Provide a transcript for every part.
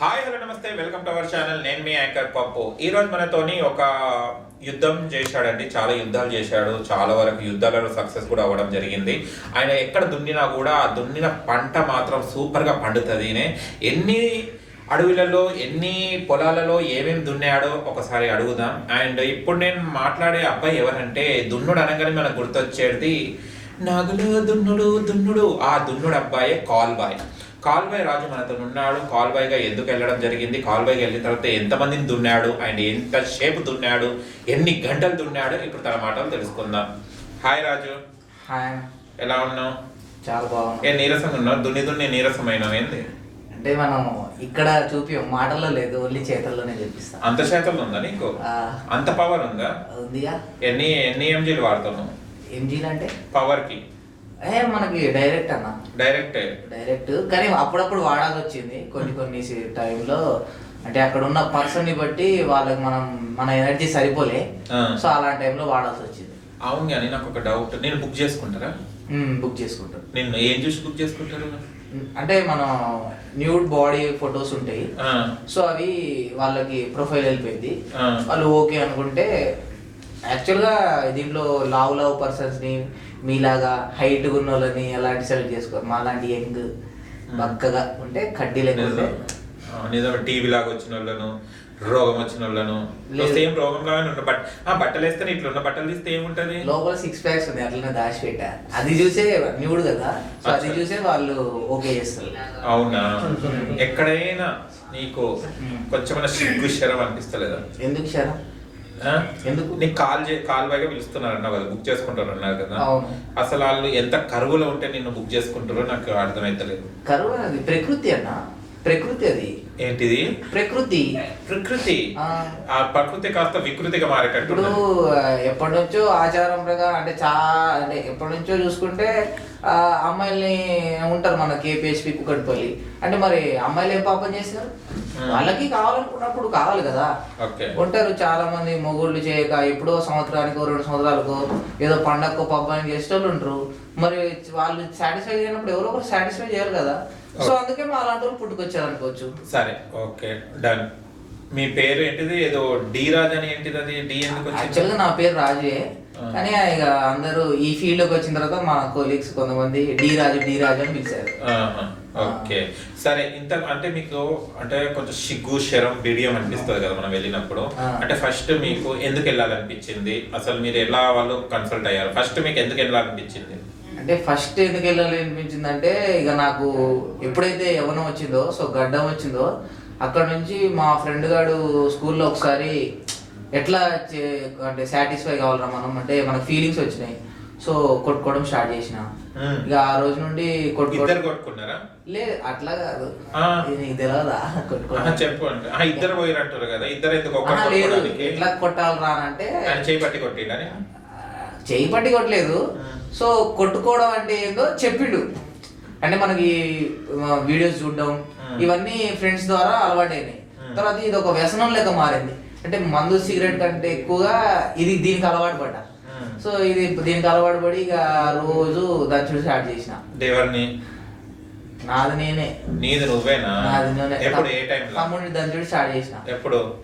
Hi hello నమస్తే. Welcome to our channel. నేను మీ యాంకర్ పప్పు. ఈరోజు మనతోని ఒక యుద్ధం చేశాడండి. చాలా యుద్ధాలు చేశాడు. చాలా వరకు యుద్ధాలలో సక్సెస్ కూడా అవ్వడం జరిగింది. ఆయన ఎక్కడ దున్నినా కూడా ఆ దున్నిన పంట మాత్రం సూపర్గా పండుతుంది. ఎన్ని అడవులలో ఎన్ని పొలాలలో ఏమేమి దున్నాడో ఒకసారి అడుగుదాం. అండ్ ఇప్పుడు నేను మాట్లాడే అబ్బాయి ఎవరంటే దున్నుడు అనగానే మనకు గుర్తొచ్చేది నాగులు దున్నుడు దున్నుడు. ఆ దున్నుడు అబ్బాయే కాల్ బాయ్. కాల్బాయ్ రాజు మనతో ఉన్నాడు. కాల్బాయ్గా ఎందుకు వెళ్ళడం జరిగింది? కాల్బాయ్కి వెళ్ళిన తర్వాత ఎంతమందిని దున్నాడు? అండ్ ఎంత షేప్ దున్నాడు? ఎన్ని గంటలు దున్నాడు? ఇప్పుడు తన మాటలు తెలుసుకుందాం. హాయ్ రాజు. హాయ్. ఎలా ఉన్నావు? చాలా బాగుంది ఏ నీరసంగా ఉన్నావు? దున్ని దున్ని నీరసమైనావు. ఏంది? అంటే మనం ఇక్కడ చూపి మాటల్లో లేదు ఓన్లీ చేతల్లోనే చూపిస్తాం అంత శాతం ఉందా నీకు? అంత పవర్ ఉందా? ఉందిగా. ఎన్ని ఎన్ని ఎంజీలు వాడుతున్నావు? ఎంజీలు అంటే పవర్కి. ఏ మనకి డైరెక్ట్ అన్న. డైరెక్ట్ డైరెక్ట్ కానీ అప్పుడప్పుడు వాడాల్సి వచ్చింది కొన్ని కొన్ని టైంలో. అంటే అక్కడ ఉన్న పర్సన్ని బట్టి వాళ్ళకి మనం మన ఎనర్జీ సరిపోలే. సో అలాంటి టైంలో వాడాల్సి వచ్చింది అవును కానీ నాకు ఒక డౌట్. నేను బుక్ చేసుకుంటారా? బుక్ చేసుకుంటాం. నిన్ను ఏం చూసి బుక్ చేసుకుంటారు? అంటే మనం న్యూడ్ బాడీ ఫొటోస్ ఉంటాయి. సో అవి వాళ్ళకి ప్రొఫైల్ వెళ్ళిపోయింది. వాళ్ళు ఓకే అనుకుంటే యాక్చువల్గా దీంట్లో లావ్ లావ్ పర్సన్స్ని మీలాగా హైట్ ఉన్న వాళ్ళని ఎలాంటి సెలెక్ట్ చేసుకోరు మాలాంటి యంగ్ బక్కగా ఉంటే కడ్డీ నిజం నిజం టీవీ లాగా వచ్చిన వాళ్ళను రోగం వచ్చిన వాళ్ళను. సేమ్ రోగం లాగానే ఉన్న బట్ ఆ బట్టలు వేస్తే ఇట్లా ఉన్న బట్టలు తీస్తే ఏముంటది? లోపల సిక్స్ ప్యాక్స్ ఉంది అట్లనే దాచిపెట్టా. అది చూసే న్యూడ్ కదా. సో అది. చూసే వాళ్ళు ఓకే చేస్తారు. అవునా? ఎక్కడైనా నీకు కొంచెమైనా సిగ్గు శరం అనిపిస్తలేదా? ఎందుకు శరం? ఎందుకు? నీకు కాల్ చే కాల్ బాగా పిలుస్తున్నారు అన్నావు కదా బుక్ చేసుకుంటారు అన్నారు కదా. అసలు వాళ్ళు ఎంత కరువులో ఉంటే నిన్ను బుక్ చేసుకుంటారో నాకు అర్థమైతలేదు. కరువు అది ప్రకృతి అన్న. ప్రకృతి అది. ఏంటిది? ప్రకృతి. ప్రకృతి. ఆ. ప్రకృతి కాస్త వికృతిగా మారేటట్టు ఇప్పుడు ఎప్పటి నుంచో ఆచారం ప్రకారం అంటే చా అంటే ఎప్పటి నుంచో చూసుకుంటే అమ్మాయిల్ని ఉంటారు మన కేపీహెచ్పి కుక్కటిపల్లి. అంటే మరి అమ్మాయిలు ఏం పాపం చేశారు. వాళ్ళకి కావాలనుకున్నప్పుడు కావాలి కదా. ఉంటారు చాలా మంది మొగుళ్ళు చేయక ఎప్పుడో సంవత్సరానికో రెండు సంవత్సరాలకో ఏదో పండగకో పబ్బానికి చేసేటోళ్ళు ఉంటారు మరి వాళ్ళు సాటిస్ఫై చేయనప్పుడు ఎవరో ఒకరు సాటిస్ఫై చేయాలి కదా. సో అందుకే మా అలాంటి వాళ్ళు పుట్టుకొచ్చారు అనుకోవచ్చు సరే ఓకే డన్ మీ పేరు ఏంటిది? ఏదో డి రాజ్ అని ఏంటిది? అది డి ఎందుకు వచ్చింది? యాక్చువల్గా నా పేరు రాజే. కానీ ఇక అందరూ ఈ ఫీల్డ్లోకి వచ్చిన తర్వాత మా కొలీగ్స్ కొంతమంది డి రాజు డి రాజు అని పిలిచారు. ఆహా, ఓకే. సరే ఇంత అంటే మీకు అంటే కొంచెం సిగ్గు శరం బిడియం అనిపిస్తుంది కదా మనం వెళ్ళినప్పుడు. ఆ. అంటే ఫస్ట్ మీకు ఎందుకు వెళ్ళాలనిపించింది? అసలు మీరు ఎలా వాళ్ళు కన్సల్ట్ అయ్యారు? ఫస్ట్ మీకు ఎందుకు వెళ్ళాలనిపించింది? అంటే ఫస్ట్ ఎందుకు వెళ్ళాలి అనిపించింది అంటే ఇక నాకు ఎప్పుడైతే యవనం వచ్చిందో సో గడ్డం వచ్చిందో అక్కడ నుంచి మా ఫ్రెండ్ గాడు స్కూల్లో ఒకసారి ఎట్లా అంటే సాటిస్ఫై కావాలరా మనం? అంటే మనకు ఫీలింగ్స్ వచ్చినాయి. సో కొట్టుకోవడం స్టార్ట్ చేసిన. ఇక ఆ రోజు నుండి కొట్టుకున్నారా? లేదు అట్లా కాదు. నీకు తెలియదా కొట్టుకోవడం. చెప్పు అంటే. ఆహా, ఇద్దరు పోయినట్టారు కదా. ఇద్దరు ఎందుకు లేదు? ఎట్లా కొట్టాలరా అంటే ఆయన చేయి పట్టి కొట్టిండని? చేయి పట్టి కొట్టలేదు. సో కొట్టుకోవడం అంటే ఏందో చెప్పిండు. అంటే మనకి వీడియోస్ చూడడం. ఇవన్నీ ఫ్రెండ్స్ ద్వారా అలవాటైనాయి. తర్వాత ఇది ఒక వ్యసనం లెక్క మారింది. అంటే మందు సిగరెట్ కంటే ఎక్కువగా ఇది దీనికి అలవాటు పడ్డా. సో ఇది దీనికి అలవాటు పడి ఇక రోజు దంచుడు స్టార్ట్ చేసిన. దేవర్ని? నాది నేనే. నీది నువ్వేనా? నాది నేనే. ఎప్పుడు ఏ తమ్ముడిని దంచుడు స్టార్ట్ చేసిన. ఎప్పుడు?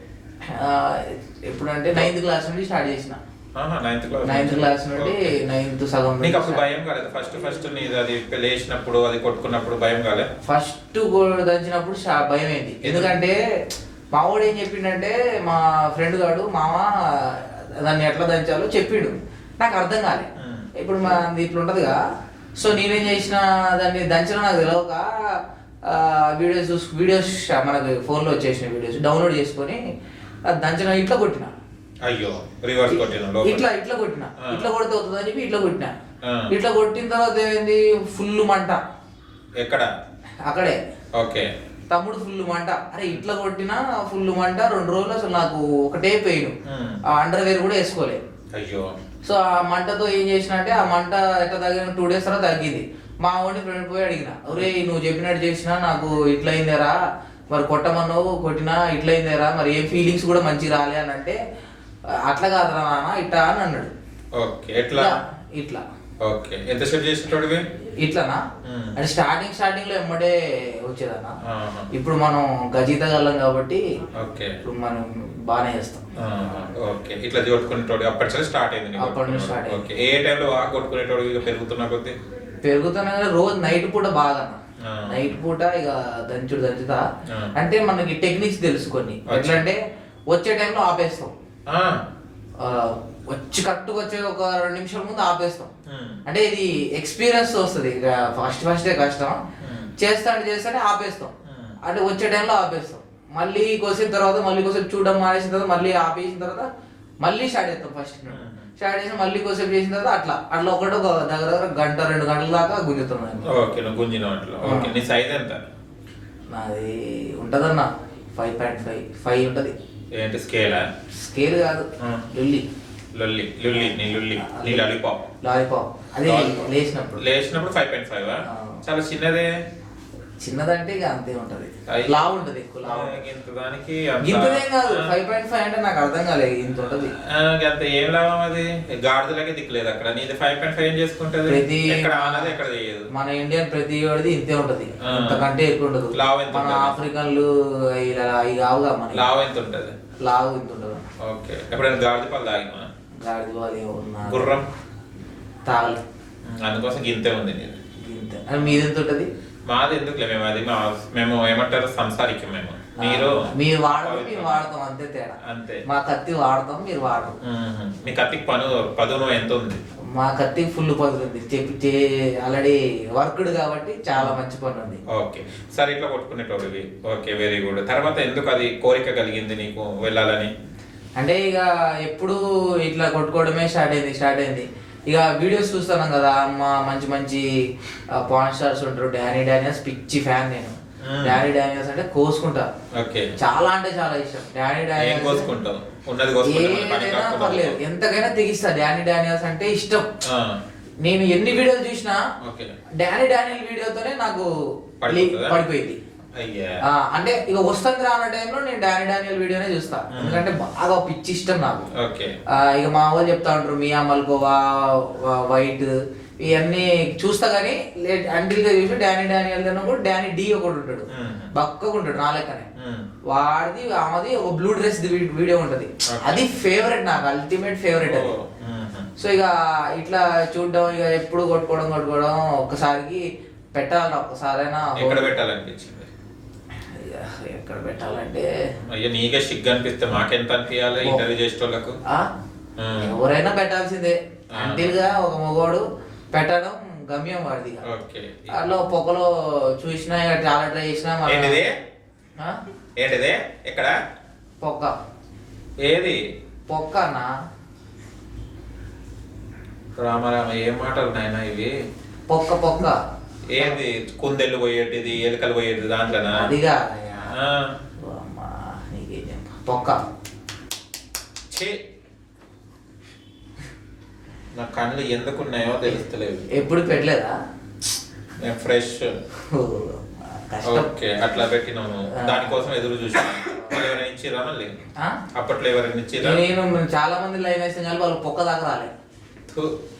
ఆ, ఎప్పుడంటే నైన్త్ క్లాస్ నుండి స్టార్ట్ చేసిన. నైన్త్ క్లాస్ నైన్త్ క్లాస్ నుండి? నైన్త్ సగం నీకు అప్పుడు భయం కాలేదు? ఫస్ట్ ఫస్ట్ నీది అది లేచినప్పుడు అది కొట్టుకున్నప్పుడు భయం కాలే? ఫస్ట్ దంచినప్పుడు భయం అయింది ఎందుకంటే మా వాడు ఏం చెప్పిండంటే మా ఫ్రెండ్ గాడు మామ దాన్ని ఎట్లా దంచాలో చెప్పిండు. నాకు అర్థం కాలే. మ్మ్. ఇప్పుడు మా ఇట్లా ఉంటదిగా. సో నేనేం చేసిన దాన్ని దంచడం నాకు తెలియక వీడియోస్ చూసు వీడియోస్ మనకి ఫోన్లో వచ్చేసిన వీడియోస్. డౌన్లోడ్ చేసుకొని అది దంచడం ఇట్లా కొట్టిన. అయ్యో రివర్స్ కొట్టిన. ఇట్లా ఇట్లా కొట్టిన. ఇట్లా కొడితే అవుతుందని చెప్పి ఇట్లా కొట్టిన. ఇట్లా కొట్టిన తర్వాత ఏమైంది? ఫుల్ మంట. ఎక్కడ? అక్కడే. ఓకే. తమ్ముడు ఫుల్ మంట. అరే ఇట్లా కొట్టినా ఫుల్ మంట. రెండు రోజులు అసలు నాకు ఒకటే పెయిన్. ఆ. అండర్ వేర్ కూడా వేసుకోలే. అయ్యో. సో ఆ మంటతో ఏం చేసిన అంటే ఆ మంట ఎట్లా తగ్గిన టూ డేస్ తర్వాత తగ్గింది. మా వాడిని ఫ్రెండ్ పోయి అడిగిన. ఒరే నువ్వు చెప్పినట్టు చేసినా నాకు ఇట్లా అయిందేరా మరి కొట్టమన్నావు కొట్టినా ఇట్లా అయిందేరా మరి ఏ ఫీలింగ్స్ కూడా మంచిగా రాలే అని అంటే అట్లా కాదురా నాన్న ఇట్లా అని అన్నాడు. ఓకే ఎట్లా? ఇట్లా, ఇట్లా. ఓకే ఎంతసేపు చేసేటోడివి? ఇట్లనా. అంటే స్టార్టింగ్ స్టార్టింగ్లో ఎమ్మటే వచ్చేదన్న. ఇప్పుడు మనం గజీత గల్లం కాబట్టి ఓకే. ఇప్పుడు మనం బాగానే చేస్తాం. ఓకే. ఇట్లా కొట్టుకునేటోడు అప్పటి నుంచి స్టార్ట్ అయింది అప్పటి నుంచి start ఓకే. ఏ టైంలో బాగా కొట్టుకునేటోడు ఇక పెరుగుతున్న కొద్దీ? పెరుగుతున్నా రోజు నైట్ పూట బాగా. నైట్ పూట ఇక దంచుడు దంచుతా. అంటే మనకి టెక్నిక్స్ తెలుసు కొన్ని. అచ్చా. ఎట్లా అంటే వచ్చే టైంలో ఆపేస్తాం. వచ్చి కట్టుకు వచ్చే ఒక రెండు నిమిషాల ముందు ఆపేస్తాం. అంటే ఇది ఎక్స్పీరియన్స్ వస్తుంది ఇక ఫస్ట్ ఫస్టే కష్టం. మ్మ్. చేస్తాంటే చేస్తాంటే ఆపేస్తాం. అంటే వచ్చే టైంలో ఆపేస్తాం. మళ్ళీ కోసిన తర్వాత మళ్ళీ కోసేపు చూడడం మానేసిన తర్వాత మళ్ళీ ఆపేసిన తర్వాత మళ్ళీ స్టార్ట్ చేస్తాం ఫస్ట్. స్టార్ట్ చేసి మళ్ళీ కోసేపు చేసిన తర్వాత అట్లా అట్లా ఒకటి ఒక దగ్గర దగ్గర గంట రెండు గంటల దాకా గుంజుతున్నాను ఓకే గుంజిన ఓకే నీ సైజ్ ఎంత? నాది ఉంటదన్న ఫైవ్ పాయింట్ ఫైవ్ ఫైవ్ ఉంటది. ఏంటి స్కేలా? స్కేల్ కాదు. లుల్లి. లొల్లి. లుల్లి. నీ లుల్లి. నీ లాలీపాప్. లాలీపాప్. అది. లేచినప్పుడు. లేచినప్పుడు ఫైవ్ పాయింట్ ఫైవ్? ఆ. చాలా చిన్నదే. చిన్నదంటే ఇక అంతే ఉంటది. లావు ఉంటది ఎక్కువ లావు. ఇంత దానికి ఇంతదేం కాదు. ఫైవ్ పాయింట్ ఫైవ్ అంటే నాకు అర్థం కాలేదు ఇంత ఉంటది. అంత ఏం లాభం అది? గాడిదలకే దిక్కులేదు అక్కడ. నీది ఫైవ్ పాయింట్ ఫైవ్ ఏం చేసుకుంటది? ప్రతి ఎక్కడ ఆనది ఎక్కడ చేయదు మన ఇండియన్ ప్రతి వాడిది ఇంతే ఉంటది. ఆ. ఇంతకంటే ఎక్కువ ఉండదు. లావు ఎంత మన ఉంటది? ఆఫ్రికన్లు ఇలా అవి కావుగా మన లావు ఎంత ఉంటది? లావు ఇంత ఉండదు ఓకే. ఎప్పుడైనా గాడిద పాలు తాగినా గాడిద వాళ్ళు ఏమన్నా గుర్రం? తాగలి. ఉమ్, అందుకోసం గింతే ఉంది నీది. అని మీది ఎంత ఉంటది? మాది ఎందుకులే మేము? అది మా మేము ఏమంటారు? సంసారికం మేము. మీరు మీరు వాడదు మేము వాడతాం. అంతే తేడా. అంతే. మా కత్తి వాడతాం మీరు వాడరు. ఉమ్, మీ కత్తికి పను పదును ఎంత ఉంది మా కత్తి ఫుల్ పదులుంది చెప్పి ఆల్రెడీ వర్క్డ్ కాబట్టి చాలా మంచి పని ఉంది ఓకే. సరే ఇట్లా కొట్టుకునేటోడివి ఓకే వెరీ గుడ్ తర్వాత ఎందుకు అది కోరిక కలిగింది నీకు వెళ్ళాలని? అంటే ఇక ఎప్పుడు ఇట్లా కొట్టుకోవడమే స్టార్ట్ అయింది స్టార్ట్ అయింది. ఇక వీడియోస్ చూస్తున్నాం కదా మా మంచి మంచి పాన్ స్టార్స్ ఉంటారు. డానీ డానియల్స్ పిచ్చి ఫ్యాన్ నేను. డానీ డానియల్స్ అంటే కోసుకుంటా. చాలా అంటే చాలా ఇష్టం. డానీ డానియల్స్ ఏదైనా పర్లేదు. ఎంతకైనా తెగిస్తా. డానీ డానియల్స్ అంటే ఇష్టం. నేను ఎన్ని వీడియోలు చూసినా డానీ డానియల్ వీడియోతోనే నాకు? పడిపోయింది. అంటే ఇక వస్తుంది రాన్న టైంలో నేను డానీ డానియల్ వీడియోనే చూస్తా. ఎందుకంటే బాగా పిచ్చి ఇష్టం నాకు ఇక మా వాళ్ళు చెప్తా ఉంటారు మియా మల్కోవా వైట్. ఇవన్నీ చూస్తా కానీ అంటిల్గా చూసి డానీ డానియల్ కూడా డానీ డి ఒకటి ఉంటాడు. బక్కగా ఉంటాడు నా లెక్కనే. వాడిది ఆమెది ఒక బ్లూ డ్రెస్ వీడియో ఉంటది. అది ఫేవరెట్ నాకు అల్టిమేట్ ఫేవరెట్ అది. సో ఇక ఇట్లా చూడడం ఇక ఎప్పుడు కొట్టుకోవడం కొట్టుకోవడం ఒక్కసారికి పెట్టాలి ఒక్కసారైనా ఎక్కడ పెట్టాలనిపించింది? ఎక్కడ పెట్టాలంటే? అయ్యో నీకే సిగ్గు అనిపిస్తే మాకెంత అనిపించాలి ఇంటర్వ్యూ చేసేటోళ్ళకు? ఎవరైనా పెట్టాల్సిందే. ఆ. అంటిల్గా ఒక మగవాడు పెట్టడం గమ్యం వాడిది అట్లా పొగలో చూసినా చాలా ట్రై చేసినా ఏంటిది? ఏంటిది? ఎక్కడ? పొక్క ఏది? పొక్క అన్న రామరామ ఏం మాటలు నాయన ఇవి? పొక్క పొక్క. ఏంది? కుందెళ్ళు పోయేటిది ఎలుకలు పోయేది దాంట్లోనా? అదిగా. అమ్మా నీకేం ఛీ. నా కళ్ళు ఎందుకున్నాయో తెలుస్తలేవు ఎప్పుడు పెట్టలేదా నేను ఫ్రెష్ ఓకే అట్లా పెట్టినాను దానికోసం ఎదురు చూసాను ఎవరైనా ఇచ్చిరా మళ్ళీ ఆ? అప్పట్లో ఎవరైనా ఇచ్చిరా నేను చాలా మంది లైన్ వేసాం కానీ వాళ్ళు పొక్క దాకా రాలే థు,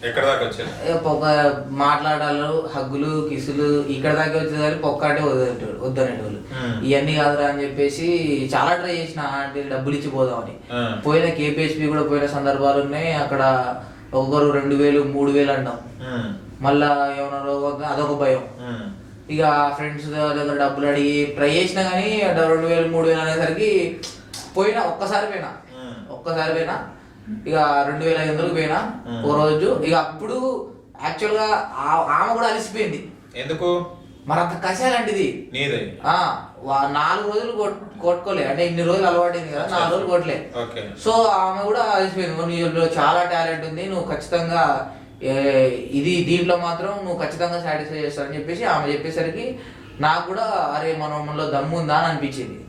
ఎక్కడ దాకా వచ్చారు? మాట్లాడాలు హగ్గులు కిసులు ఇక్కడ దాకా వచ్చేసరికి పొక్క అంటే వద్దనేటోళ్ళు. ఇవన్నీ కాదురా అని చెప్పేసి చాలా ట్రై చేసిన అంటే డబ్బులు ఇచ్చి పోదామని. పోయిన కేపీహెచ్పి కూడా పోయిన సందర్భాలు ఉన్నాయి అక్కడ ఒకరు రెండు వేలు మూడు వేలు అంటాం మళ్ళా ఏమన్నా అదొక భయం. ఇక ఫ్రెండ్స్ దగ్గర డబ్బులు అడిగి ట్రై చేసినా కానీ రెండు వేలు మూడు వేలు అనేసరికి పోయినా ఒక్కసారి పోయినా. ఒక్కసారి పోయినా ఇక రెండు వేల ఐదు వందలకు పోయినా. ఓ రోజు. ఇక అప్పుడు యాక్చువల్గా ఆమె కూడా అలసిపోయింది. ఎందుకు? నీదే. ఆ వా- నాలుగు రోజులు కొట్- కొట్టుకోలే. అంటే ఇన్ని రోజులు అలవాటైంది కదా నాలుగు రోజులు కొట్టలే. సో ఆమె కూడా అలసిపోయింది. "ఓ, నీలో చాలా టాలెంట్ ఉంది. నువ్వు ఖచ్చితంగా ఇది దీంట్లో మాత్రం నువ్వు ఖచ్చితంగా సాటిస్ఫై చేస్తావని చెప్పేసి ఆమె చెప్పేసరికి నాకు కూడా అరే మన మనలో దమ్ము ఉందా అని అనిపించింది